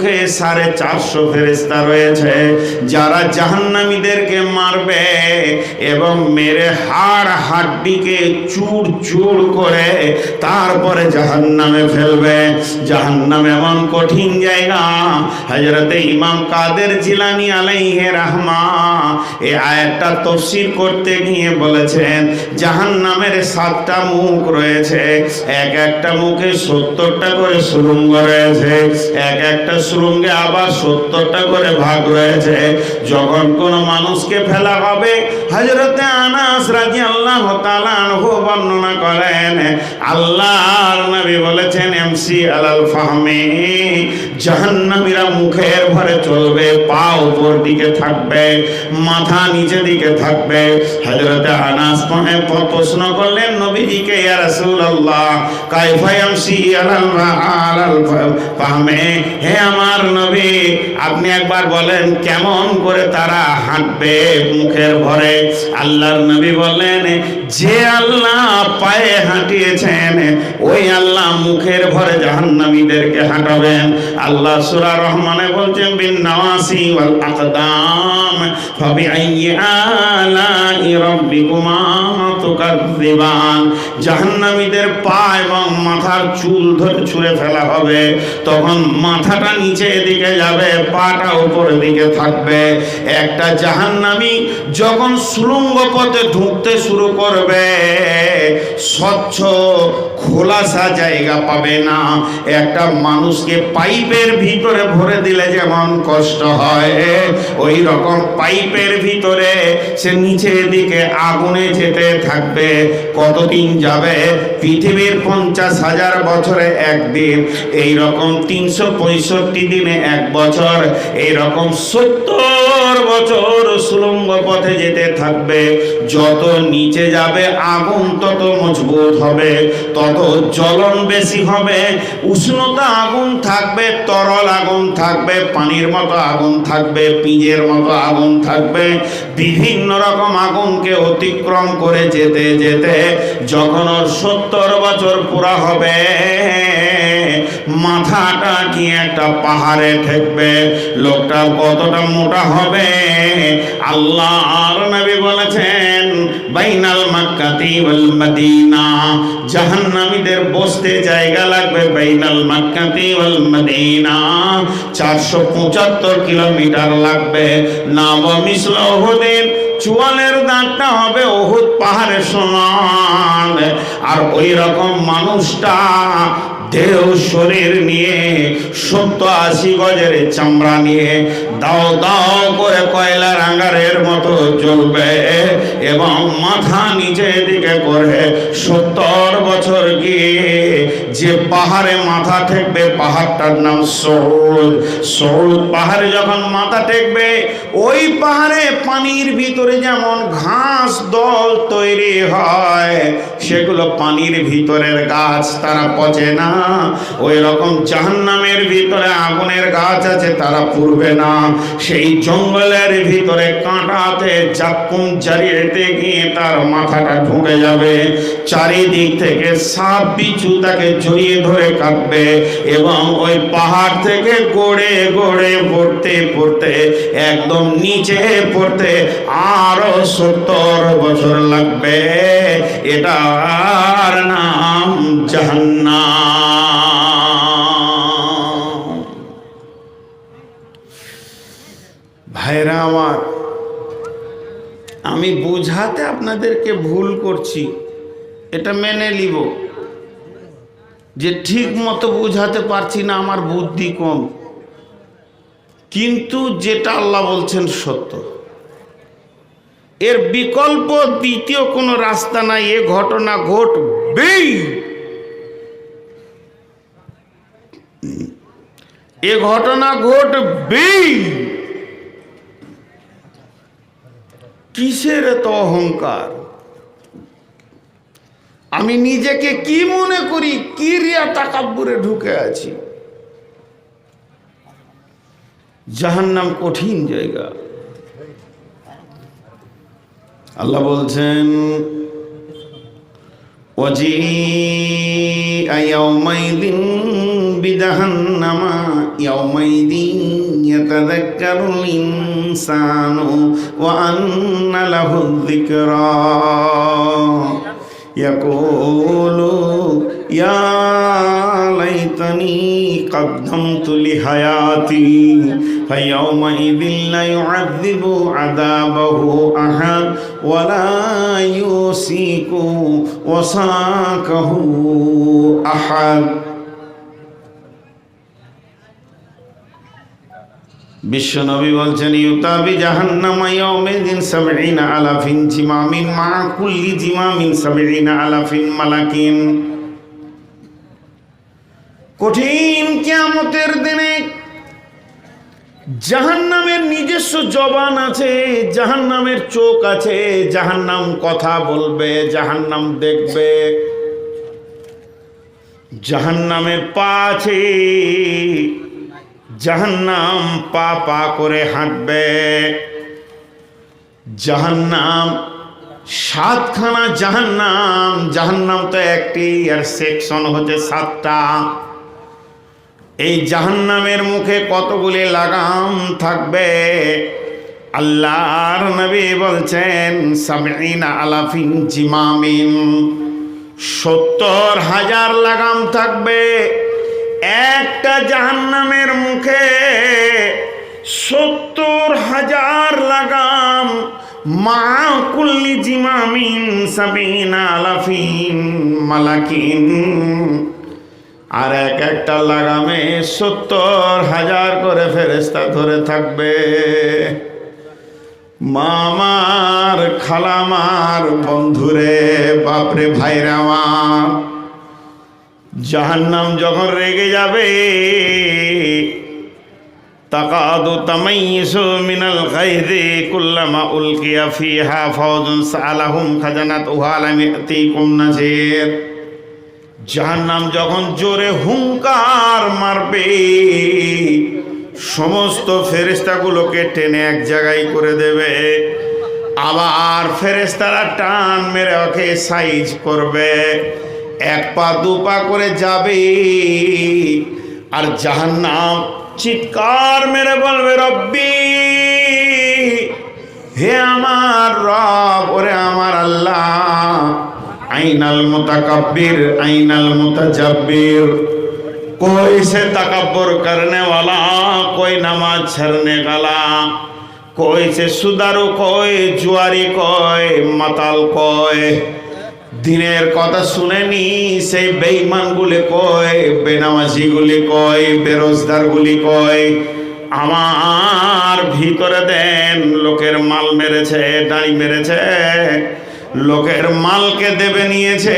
মুখে সাড়ে চারশো ফেরেস্তা রয়েছে, যারা জাহান্নামীদেরকে মারবে এবং মেরে হাড় হাড্ডিকে চুর চুর করে তারপরে জাহান্নামে ফেলবে। জাহান্নাম এমন কঠিন জায়গা হজরতে ইমাম কাদের জিলানি আলাইহে রাহমা এই আয়াতটা তফসির করতে গিয়ে বলেছেন, জাহান্নামের সাতটা মুখ রয়েছে, এক একটা মুখে সত্তরটা করে সুরঙ্গ রয়েছে, এক একটা সুরঙ্গে আবার সত্তরটা করে ভাগ রয়েছে। যখন কোন মানুষকে ফেলা হবে হজরতে আনাস রাজি আল্লাহ বর্ণনা করেন, আল্লাহর নবী বলেছেন, এমসি আলাল ফাহমে, জাহান্নামীরা মুখের ভরে চলবে, পা উপর দিকে থাকবে, মাথা নিচে দিকে থাকবে। হজরতে আনাস প্রশ্ন করলেন নবীজিকে, ইয়া রাসূলুল্লাহ, কাইফা ইয়ামসি আলাল আলাল ফাহমে, হে আমার নবী। আপনি একবার বলেন, কেমন করে তারা হাঁটবে মুখের ভরে? আল্লাহর নবী বললেন, যে আল্লাহ পায়ে হাঁটিয়েছেন, ওই আল্লাহ মুখের ভরে জাহান্নামীদেরকে হাঁটাবেন। আল্লাহ সূরা রহমানে বলছেন, বিন নাওয়াসি ওয়াল আকদাম, ফাবিআইয়ি আলাই রাব্বিকুমা তুকাযযিবান। জাহান্নামীদের পা এবং মাথার চুল ধরে ছুঁড়ে ফেলা হবে। তখন মাথাটা নিচে এদিকে যাবে, পাটা উপরের দিকে থাকবে। একটা জাহান্নামি যখন সুলঙ্গ পথে ঢুকতে শুরু করবে, স্বচ্ছ খোলাসা জায়গা পাবে না। একটা মানুষকে পাইপের ভিতরে ভরে দিলে যেমন কষ্ট হয় ওই রকম পাইপের ভিতরে সে নিচের দিকে আগুনে যেতে থাকবে। কতদিন যাবে? পৃথিবীর পঞ্চাশ হাজার বছরে একদিন। এই রকম তিনশো পঁয়ষট্টি দিনে এক বছর এই রকম সত্তর বছর সুলঙ্গ পথে যেতে থাকবে। যত নিচে যাবে, আগুন তত মজবুত হবে। তত জ্বলন বেশি হবে। উষ্ণতা আগুন থাকবে, তরল আগুন থাকবে, পানির মতো আগুন থাকবে, পিঁজের মতো আগুন থাকবে। বিভিন্ন রকম আগুনকে অতিক্রম করে যেতে যেতে যখন সত্তর বছর পুরা হবে মাথাটা কি একটা পাহাড়ে ঠেকবে? লোকটা কতটা মোটা হবে? আল্লাহ আর নবী বলেছেন, বাইনাল মাক্কাতি ওয়াল মদিনা। জাহান্নামীদের বসতে জায়গা লাগবে বাইনাল মাক্কাতি ওয়াল মদিনা। 475 কিলোমিটার লাগবে। নাম মিসল উহুদের চুয়ালের দাঁতটা হবে ওহুদ পাহাড়ের সমান। আর ওই রকম মানুষটা দেহ শরীর নিয়ে সত্য আশি গজের চামড়া নিয়ে দাও দাও করে কয়লা রাঙ্গারের মতো জ্বলবে এবং মাথা নিচে দিকে করে সত্তর বছর গিয়ে যে পাহাড়ে মাথা ঠেকবে, পাহাড়টার নাম সৌদ। সৌদ পাহাড়ে যখন মাথা ঠেকবে, ওই পাহাড়ে পানির ভিতরে যেমন ঘাস দল তৈরি হয়, সেগুলো পানির ভিতরের গাছ তারা পচে না। ওই রকম জাহান্নামের ভিতরে আগুনের গাছ আছে, তারা পুড়বে না। সেই জঙ্গলের ভিতরে কাঁটাতে চাকুম চারিয়েতে গিয়ে তার মাথাটা ঢুকে যাবে। চারিদিক থেকে সাপ বিছু তাকে জড়িয়ে ধরে কাটবে এবং ওই পাহাড় থেকে গড়ে গড়ে পড়তে পড়তে, একদম নিচে পড়তে আরও সত্তর বছর লাগবে। এটার নাম জাহান্নাম। ভাইরা আমার, আমি বুঝাতে আপনাদেরকে ভুল করছি, এটা মেনে নিব। যে ঠিক মতো বুঝাতে পারছি না, আমার বুদ্ধি কম। কিন্তু যেটা আল্লাহ বলছেন সত্য। এর বিকল্প দ্বিতীয় কোনো রাস্তা নাই, এ ঘটনা ঘটবেই। এ ঘটনা ঘটবেই। কিসের এত অহংকার? আমি নিজেকে কি মনে করি, কি রিয়া তাকাব্বুরে ঢুকে আছি? জাহান্নাম কঠিন জায়গা। আল্লাহ বলছেন ওয়াজি আয়াউমাইদিন বিদাহান্নামা দিন يتذكر الإنسان وأن له الذكرى. يقول يا ليتني قدمت لحياتي فيومئذ لا يعذب عذابه أحد ولا يوسيك وصاكه أحد. বিশ্বনবী বলছেন ইউতাবি জাহান্নামা ইয়াউমিদিন সাবঈনা আলাফিন জিমামিন, মা কুল্লি জিমামিন সাবঈনা আলাফিন মালাকিন। কঠিন কিয়ামতের দিনে জাহান্নামের নিজস্ব জবান আছে, জাহান্নামের চোখ আছে, জাহান্নাম কথা বলবে, জাহান্নাম দেখবে। জাহান্নামের পা আছে জাহান্নাম পা পা করে হাঁটবে। জাহান্নাম, সাতখানা জাহান্নাম জাহান্নাম তো একটি, আর সেকশন হচ্ছে সাতটা। এই জাহান্নামের মুখে কতগুলি লাগাম থাকবে? আল্লাহর নবী বলছেন, সাবঈনা আলাফিন জিমামিন। সত্তর হাজার লাগাম থাকবে। একটা জাহান্নামের মুখে সত্তর হাজার লাগাম মা কুল্লি জিমামিন সাবিনা আলাফিন মালাকিন। আর এক একটা লাগামে সত্তর হাজার করে ফেরেস্তা ধরে থাকবে। মামার, খালামার, বন্ধুরে, বাপরে, ভাইরা আমার। জাহান্নাম যখন রেগে যাবে, তাকাদু তামাইয়িসু মিনাল গায়জি কুল্লামা উলকিয়া ফিহা ফাওজুন সালাহুম খাজানাতুহা লাম ইয়াতিকুম নাযির জাহান্নাম যখন জোরে হুঙ্কার মারবে, সমস্ত ফেরেস্তাগুলোকে টেনে এক জায়গায় করে দেবে। আবার ফেরেস্তারা টান মেরে ওকে সাইজ করবে। এক পা, দু পা করে যাবে। আর জাহান্নাম চিৎকার মেরে বলবে, রব্বি, হে আমার রব, ওরে আমার আল্লাহ, আইনাল মোতাকাব্বির, আইনাল মোতাজাব্বির। কই সে তাকাব্বর করনে वाला কই নামাজ छरने वाला कोई সুদারু सुदारू জুয়ারি কয় মাতাল কয় দিনের কথা শুনেনি, সেই বেঈমানগুলি কয়, বেনামাজিগুলি কয়, বেরোজগারগুলি কয়, আমার ভিতরে দেন লোকের মাল মেরেছে, দাঁড়ি মেরেছে, লোকের মালকে দেবে নিয়েছে,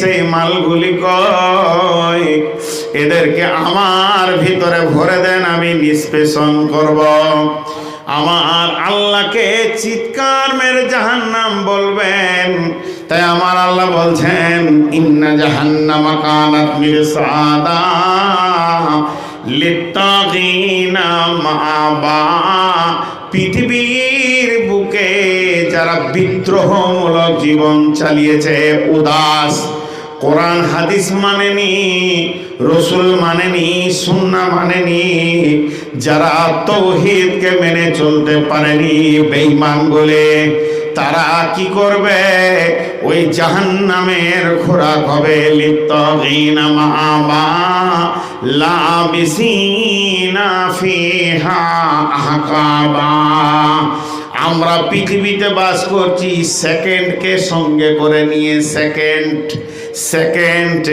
সেই মালগুলি কয়, এদেরকে আমার ভিতরে ভরে দেন, আমি নিষ্পেষণ করব। আমার আল্লাহকে চিৎকার মেরে জাহান্নাম বলবেন তাই আমার আল্লাহ বলছেন, ইন্না জাহান্নামা কানাত মিরসাদা লিত্তাগিনা মাবা পৃথিবীর বুকে যারা বিদ্রোহমূলক জীবন চালিয়েছে, উদাস, কোরআন হাদিস মানেনি, রসুল মানেনি সুন্না মানেনি, যারা তৌহিদকে মেনে চলতে পারেনি, বেঈমান বলে তারা কি করবে? ওই জাহান্নামের খোরাক কবে লিপ্ত আমরা পৃথিবীতে বাস করছি সেকেন্ডকে সঙ্গে করে নিয়ে সেকেন্ড। সেকেন্ড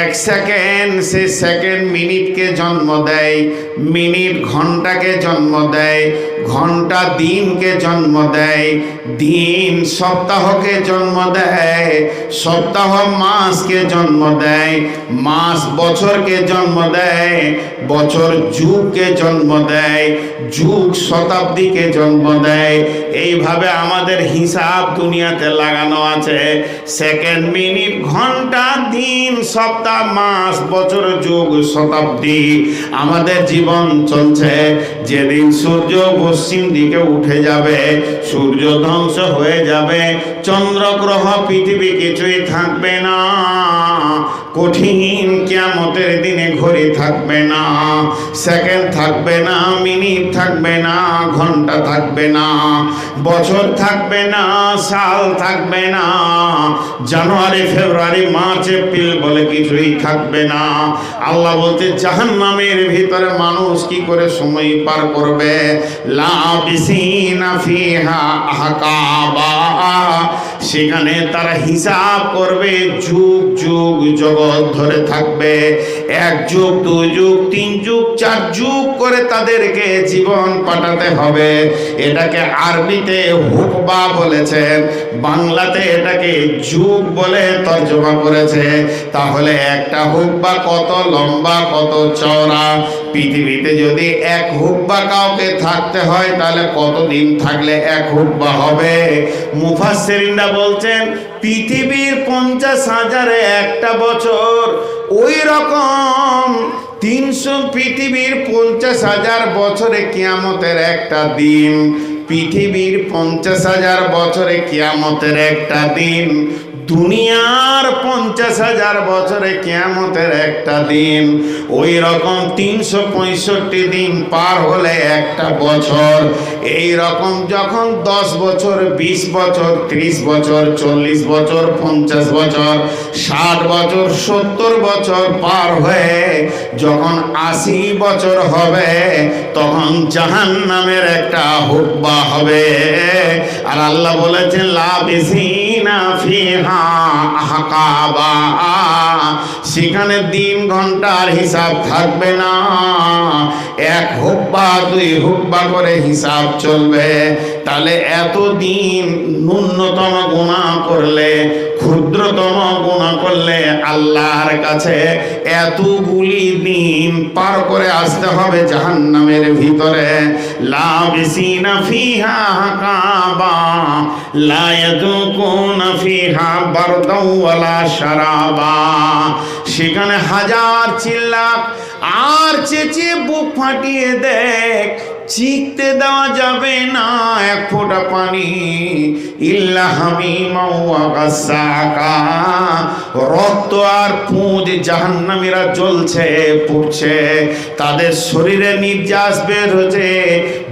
এক সেকেন্ড সে সেকেন্ড মিনিটকে জন্ম দেয় মিনিট ঘন্টাকে জন্ম দেয়, ঘণ্টা দিনকে জন্ম দেয়, দিন সপ্তাহকে জন্ম দেয়, সপ্তাহ মাসকে জন্ম দেয়, মাস বছরকে জন্ম দেয়, বছর যুগকে জন্ম দেয়, যুগ শতাব্দীকে জন্ম দেয়। এইভাবে আমাদের হিসাব দুনিয়াতে লাগানো আছে। সেকেন্ড মিনিট ঘণ্টা ঘণ্টা, দিন, সপ্তাহ, মাস, বছর, যুগ, শতাব্দী আমাদের জীবন চলছে। যেদিন সূর্য পশ্চিম দিকে উঠে যাবে সূর্য ধ্বংস হয়ে যাবে চন্দ্র গ্রহ পৃথিবী কিছুই থাকবে না। কঠিন কিয়ামতের দিনে ঘড়ি থাকবে না, সেকেন্ড থাকবে না, মিনিট থাকবে না, ঘণ্টা থাকবে না, বছর থাকবে না, সাল থাকবে না, জানুয়ারি, ফেব্রুয়ারি, মার্চ, এপ্রিল বলে কিছুই থাকবে না। আল্লাহ বলতে জাহান্নামের ভিতরে মানুষ কি করে সময় পার করবে? ফিহা সেখানে তারা হিসাব করবে, যুগ যুগ, জগৎ ধরে থাকবে। এক যুগ দুই যুগ, তিন যুগ, চার যুগ করে তাদেরকে জীবন পাঠাতে হবে। এটাকে আরবিতে হুকবা বলেছেন। বাংলাতে এটাকে যুগ বলে তর্জমা করেছে। তাহলে একটা হুকবা কত লম্বা, কত চওড়া? পৃথিবীতে যদি এক হুকবা কাউকে থাকতে হয়, তাহলে কতদিন থাকলে এক হুকবা হবে। মুফাসসিরিনরা বলছেন, পৃথিবীর পঞ্চাশ হাজারে একটা বছর ওই রকম তিনশো পৃথিবীর পঞ্চাশ হাজার বছরে কিয়ামতের একটা দিন। পৃথিবীর পঞ্চাশ হাজার বছরে কিয়ামতের একটা দিন। দুনিয়ার পঞ্চাশ হাজার বছরে কেয়ামতের একটা দিন, ওই রকম তিনশো পঁয়ষট্টি দিন পার হলে একটা বছর। এই রকম যখন দশ বছর, বিশ বছর, ত্রিশ বছর, চল্লিশ বছর, পঞ্চাশ বছর, ষাট বছর, সত্তর বছর পার হয়ে যখন আশি বছর হবে, তখন জাহান নামের একটা হুকবা হবে। আর আল্লাহ বলেছেন আহকাবা সেখানে দিন ঘণ্টার হিসাব থাকবে না। এক হুব্বা, দুই হুব্বা করে হিসাব চলবে। তাহলে এত দিন ন্যূনতম গুণা করলে গুণা করলে আল্লাহর কাছে এতগুলি দিন পার করে আসতে হবে জাহান্নামের ভিতরে। লাবিসিনা ফিহা হাকাবা লা ইয়াদুকুনা ফিহা বারদাও ওয়ালা শারাবা। সেখানে হাজার চিল্লা আর চেঁচিয়ে বুক ফাটিয়ে দেখ চিকতে দেওয়া যাবে না এক ফোঁটা পানি। রক্ত আর পুঁজ জাহান্নামীরা জ্বলছে তাদের শরীরে নির্যাস বের হচ্ছে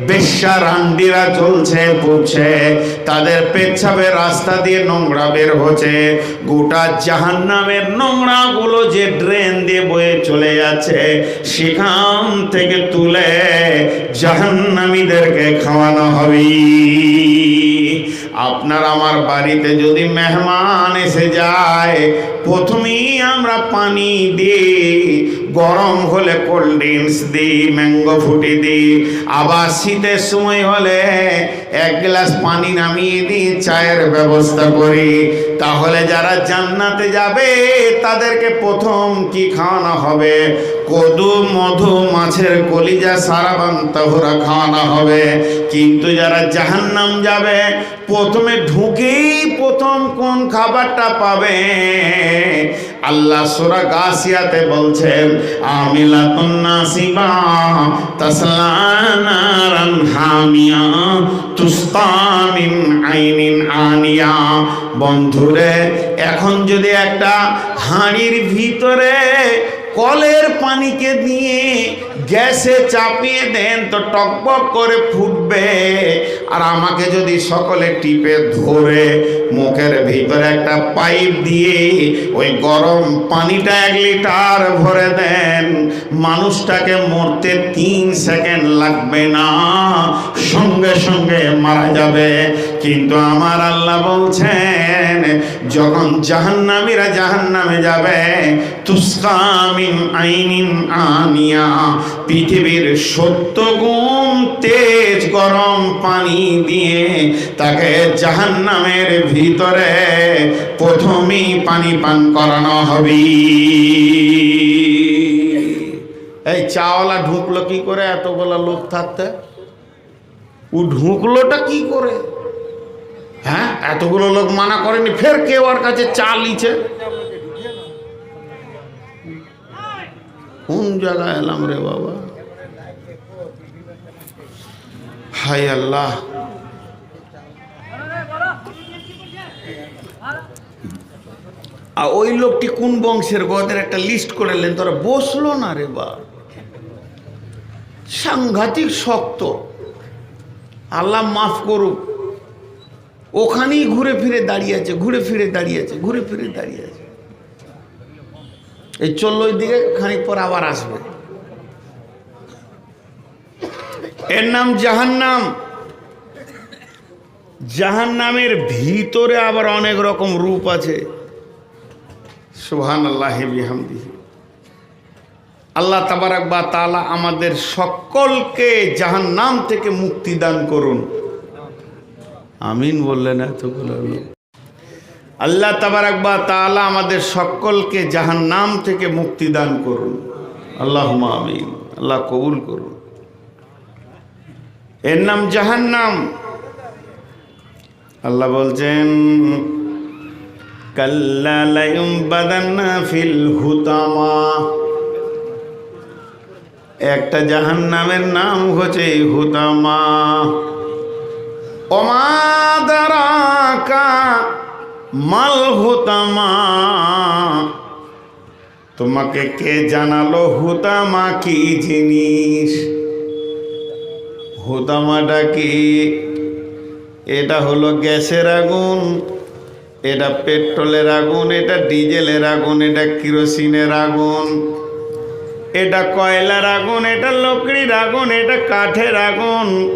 বেশ্যা রান্ডিরা জ্বলছে, পুড়ছে। তাদের রাস্তা দিয়ে নোংরা বের হচ্ছে। গোটা জাহান্নামের নোংরাগুলো যে ড্রেন দিয়ে বয়ে চলে যাচ্ছে, সেখান থেকে তুলে জাহান্নামীদেরকে খাওয়ানো হবে। আপনার আমার বাড়িতে যদি মেহমান এসে যায় প্রথমেই আমরা পানি দিই গরম হলে কোল্ড ড্রিঙ্কস দিই ম্যাঙ্গো ফুটি দিই। আবার শীতের সময় হলে এক গ্লাস পানি নামিয়ে দিই, চায়ের ব্যবস্থা করি। তাহলে যারা জান্নাতে যাবে, তাদেরকে প্রথম কি খাওয়ানো হবে? কদু, মধু, মাছের কলিজা সারাবান তাহরা খাওয়ানো হবে। কিন্তু যারা জাহান্নাম যাবে, প্রথমে ঢুকেই প্রথম কোন খাবারটা পাবে? আল্লাহ সুরা গাছিয়াতে বলছেন আমিলাতুন নাসিবা তাসলা নারান হামিয়া তুসকা মিন আইনিন আনিয়া। বন্ধুরে, এখন যদি একটা হাঁড়ির ভিতরে কলের পানিকে দিয়ে গ্যাসে চাপিয়ে দেন, তো টকবক করে ফুটবে। আর আমাকে যদি সকলে টিপে ধরে মুখের ভিতরে একটা পাইপ দিয়ে ওই গরম পানিটা এক লিটার ভরে দেন, মানুষটাকে মরতে তিন সেকেন্ড লাগবে না, সঙ্গে সঙ্গে মারা যাবে। কিন্তু আমার আল্লাহ বলছেন, যখন জাহান্নামীরা জাহান্নামে যাবে তুস্কামিন আইনিন আনিয়া পৃথিবীর সত্য গুণ তেজ গরম পানি দিয়ে তাকে জাহান্নামের ভিতরে প্রথমেই পানি পান করানো হবে। এই চাওয়ালা ঢুকলো কি করে? এতগুলো লোক থাকতে। ও ঢুকলোটা কি করে? হ্যাঁ এতগুলো লোক মানা করেনি, ফের কেউ ওর কাছে চা লিছে। কোন জায়গায় এলাম রে বাবা? হাই আল্লাহ। আর ওই লোকটি কোন বংশের? গদের একটা লিস্ট করে নেন তোরা বসল না রে বা। সাংঘাতিক শক্ত। আল্লাহ মাফ করুক। ওখানেই ঘুরে ফিরে দাঁড়িয়ে আছে, ঘুরে ফিরে দাঁড়িয়ে আছে, ঘুরে ফিরে দাঁড়িয়ে আছে। এই চলল ওই দিকে খানিক পর আবার আসবে। এর নাম জাহান্নাম। জাহান্নামের ভিতরে আবার অনেক রকম রূপ আছে। সুহান আল্লাহ বিহামদিহি। আল্লাহ তাবারাক বা তালা আমাদের সকলকে জাহান্নাম থেকে মুক্তি দান করুন। আমিন বললেন এতগুলো আল্লাহ তাবারাক বা তাআলা আমাদের সকলকে জাহান্নাম থেকে মুক্তি দান করুন। আল্লাহ আমিন। আল্লাহ কবুল করুন। এর নাম জাহান্নাম। আল্লাহ বলছেন হুতামা। একটা জাহান্নামের নাম হচ্ছে হুতামা। অমাদারাকা মাল হুতামা। তোমাকে কে জানালো হুতামা কি জিনিস? হুতামাটা কি এটা হলো গ্যাসের আগুন, এটা পেট্রোলের আগুন, এটা ডিজেলের আগুন, এটা কিরোসিনের আগুন, এটা কয়লার আগুন, এটা লকড়ির আগুন, এটা কাঠের আগুন,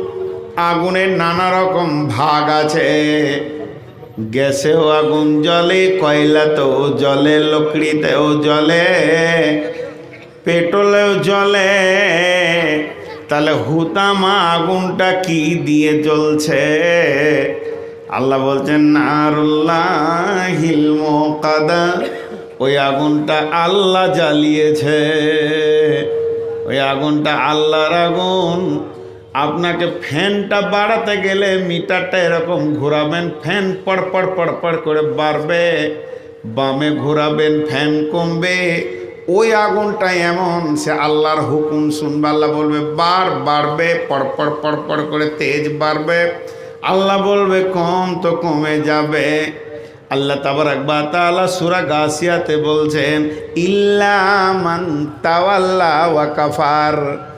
আগুনের নানা রকম ভাগ আছে। গ্যাসেও আগুন জ্বলে কয়লাতেও জ্বলে লকড়িতেও জ্বলে পেট্রোলেও জ্বলে তাহলে হুতামা আগুনটা কি দিয়ে জ্বলছে? আল্লাহ বলছেন, নারুল্লাহিল মোকাদা ওই আগুনটা আল্লাহ জ্বালিয়েছে। ওই আগুনটা আল্লাহর আগুন আপনাকে ফ্যানটা বাড়াতে গেলে মিটারটা এরকম ঘোরাবেন, ফ্যান পড় পড় পড় পড় করে বাড়বে, বামে ঘোরাবেন, ফ্যান কমবে। ওই আগুনটা এমন, সে আল্লাহর হুকুম শুনবে, আল্লাহ বলবে বার বাড়বে, পড় পড় করে তেজ বাড়বে। আল্লাহ বলবে, কম তো কমে যাবে। আল্লাহ তাবার আকবা তাআলা সূরা গাসিয়াতে বলছেন, ইল্লা মান তাওয়াল্লা ওয়া কাফার। ফায়ুআযিবুহুল্লাহুল আযাবাল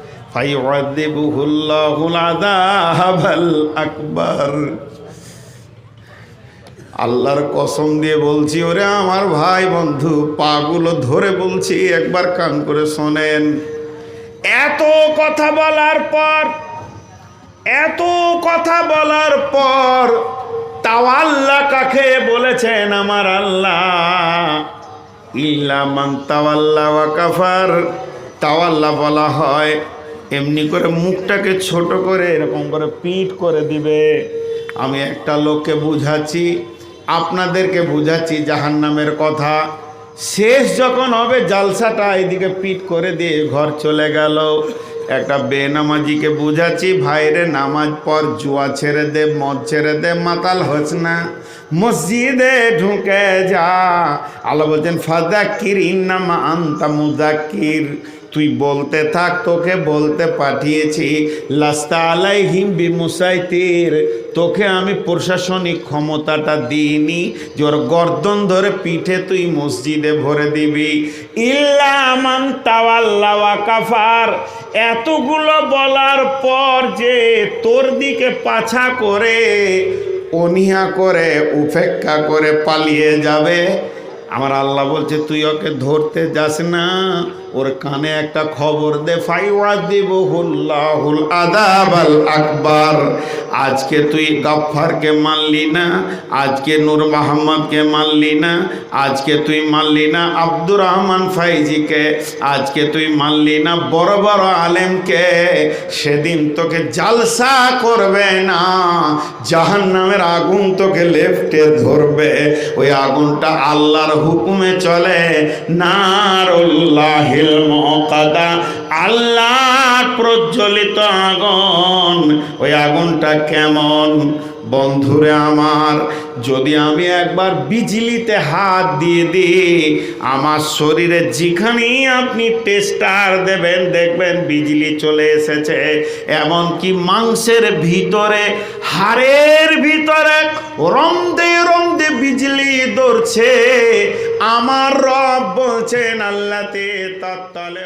আকবার। আল্লাহর কসম দিয়ে বলছি, ওরে আমার ভাই বন্ধু, পাগুলো ধরে বলছি, একবার কান করে শোনেন। এত কথা বলার পর, এত কথা বলার পর, তাওয়াল্লা কাকে বলেছেন আমার আল্লাহ? ইল্লা মান তাওয়াল্লা ওয়া কাফার। তাওয়াল্লা বলা হয় এমনি করে মুখটাকে ছোট করে এরকম করে পিট করে দিবে। আমি একটা লোককে বুঝাচ্ছি, আপনাদেরকে বুঝাচ্ছি জাহান্নামের কথা। শেষ যখন হবে, জালসাটা এদিকে পিট করে দিয়ে ঘর চলে গেল। একটা বেনামাজিকে বুঝাচ্ছি, ভাইরে, নামাজ পর জুয়া ছেড়ে দে, মদ ছেড়ে দে, মাতাল হস না। মসজিদে ঢুকে যা। আল্লাহ বলছেন ফাদাক্কির ইন্নামা আন্তা মুদাক্কির তুই বলতে থাক, তোকে বলতে পাঠিয়েছি। লাস্তা আলাইহিম বিমুসাইতির, তোকে আমি প্রশাসনিক ক্ষমতাটা দিইনি। ওর গর্দন ধরে পিঠে তুই মসজিদে ভরে দিবি। ইল্লামান তাওয়াল্লা ওয়া কাফার। এতগুলো বলার পর যে তোর দিকে পাছা করে, অনিহা করে, উপেক্ষা করে পালিয়ে যাবে। আমার আল্লাহ বলছে, তুই ওকে ধরতে যাস না। ওর কানে একটা খবর দে আদাবাল আকবার। আজকে তুই গাফফারকে মানলি না, আজকে নূর মোহাম্মদকে মানলি না, আজকে তুই মানলি না আব্দুর রহমান ফাইজিকে, আজকে তুই মানলি না বড় বড় আলেমকে। সেদিন তোকে জালসা করবে না জাহান নামের আগুন তোকে লেফটে ধরবে। ওই আগুনটা আল্লাহর হুকুমে চলে, নারুল্লাহিল মকাদা আল্লাহ প্রজ্বলিত আগুন। ওই আগুনটা কেমন? বন্ধুরে আমার, যদি আমি একবার বিজলিতে হাত দিয়ে দিই, আমার শরীরে যেখানেই আপনি টেস্টার দেবেন, দেখবেন বিজলি চলে এসেছে। এমনকি মাংসের ভিতরে, হাড়ের ভিতরে রমদে রমদে বিজলি দৌড়ছে। আমার রব বলছেন আল্লাহতে তত্তলে